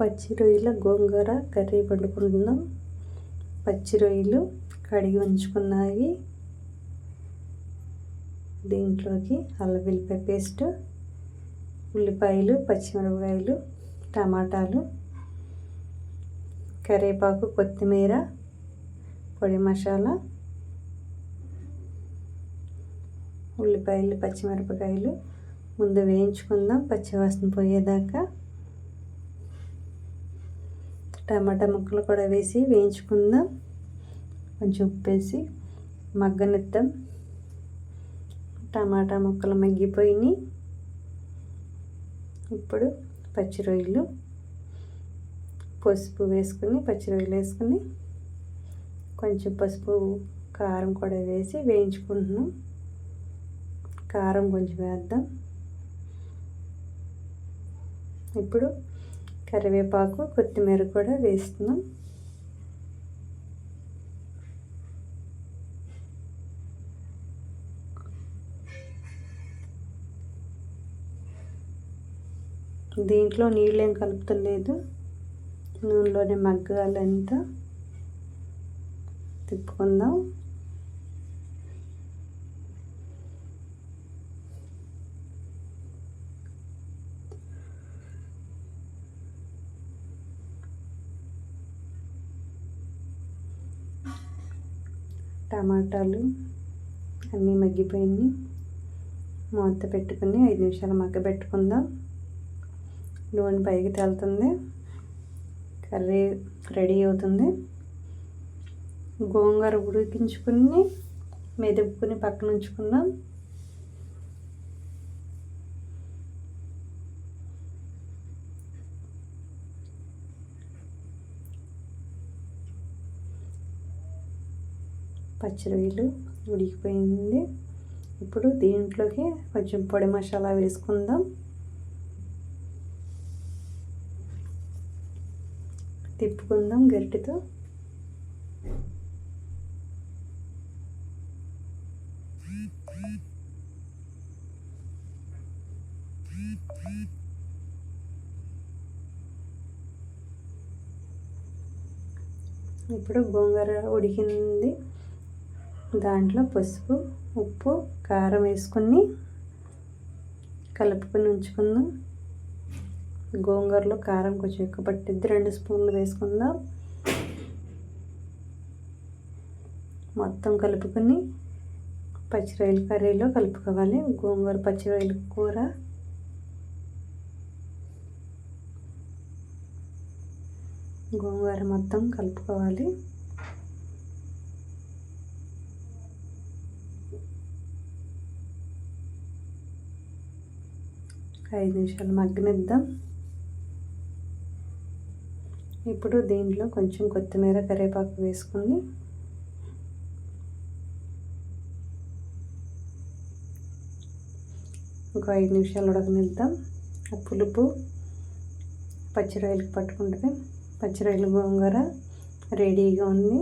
పచ్చి రొయ్యల గోంగూర కర్రీ వండుకుంటున్నాం. పచ్చి రొయ్యలు కడిగి ఉంచుకున్నాయి. దీంట్లోకి అల్లం వెల్లిపాయ పేస్ట్ ఉల్లిపాయలు పచ్చిమిరపకాయలు టమాటాలు కరివేపాకు కొత్తిమీర పొడి మసాలా ఉల్లిపాయలు పచ్చిమిరపకాయలు ముందు వేయించుకుందాం. పచ్చివాసన పోయేదాకా టమాటా ముక్కలు కూడా వేసి వేయించుకుందాం. కొంచెం ఉప్పు వేసి మగ్గనిద్దాం. టమాటా ముక్కలు మగ్గిపోయినాయి. ఇప్పుడు పచ్చి రొయ్యలు పసుపు వేసుకుని పచ్చి రొయ్యలు వేసుకుని కొంచెం పసుపు కారం కూడా వేసి వేయించుకుంటున్నాం. కారం కొంచెం వేద్దాం. ఇప్పుడు కరివేపాకు కొత్తిమీర కూడా వేస్తున్నాం. దీంట్లో నీళ్ళు ఏం కలుపుతలేదు. నూనెలోనే మగ్గాలంతా తిప్పుకుందాం. టమాటాలు అన్నీ మగ్గిపోయినాయి. మూత పెట్టుకుని ఐదు నిమిషాలు మగ్గబెట్టుకుందాం నూనె పైకి తేలుతుంది. కర్రీ రెడీ అవుతుంది. గోంగూర ఉడికించుకుని మెదుపుకుని పక్కన ఉంచుకుందాం. పచ్చి రొయ్యలు ఉడికిపోయింది. ఇప్పుడు దీంట్లోకి కొంచెం పొడి మసాలా వేసుకుందాం. తిప్పుకుందాం గరిటెతో. ఇప్పుడు గోంగూర ఉడికింది. దాంట్లో పసుపు ఉప్పు కారం వేసుకొని కలుపుకొని ఉంచుకుందాం. గోంగూరలో కారం కొంచెం ఎక్కువ పట్టిద్ది. రెండు స్పూన్లు వేసుకుందాం. మొత్తం కలుపుకొని పచ్చిరొయ్యల కర్రీలో కలుపుకోవాలి. గోంగూర పచ్చిరొయ్యల కూర. గోంగూర మొత్తం కలుపుకోవాలి. ఐదు నిమిషాలు మగ్గనిద్దాం. ఇప్పుడు దీంట్లో కొంచెం కొత్తిమీర కరివేపాకు వేసుకొని ఒక ఐదు నిమిషాలు ఉడకనిద్దాం. ఆ పులుపు పచ్చిరాయలకు పట్టుకుంటుంది. పచ్చిరాయలు గోంగూర రెడీగా ఉంది.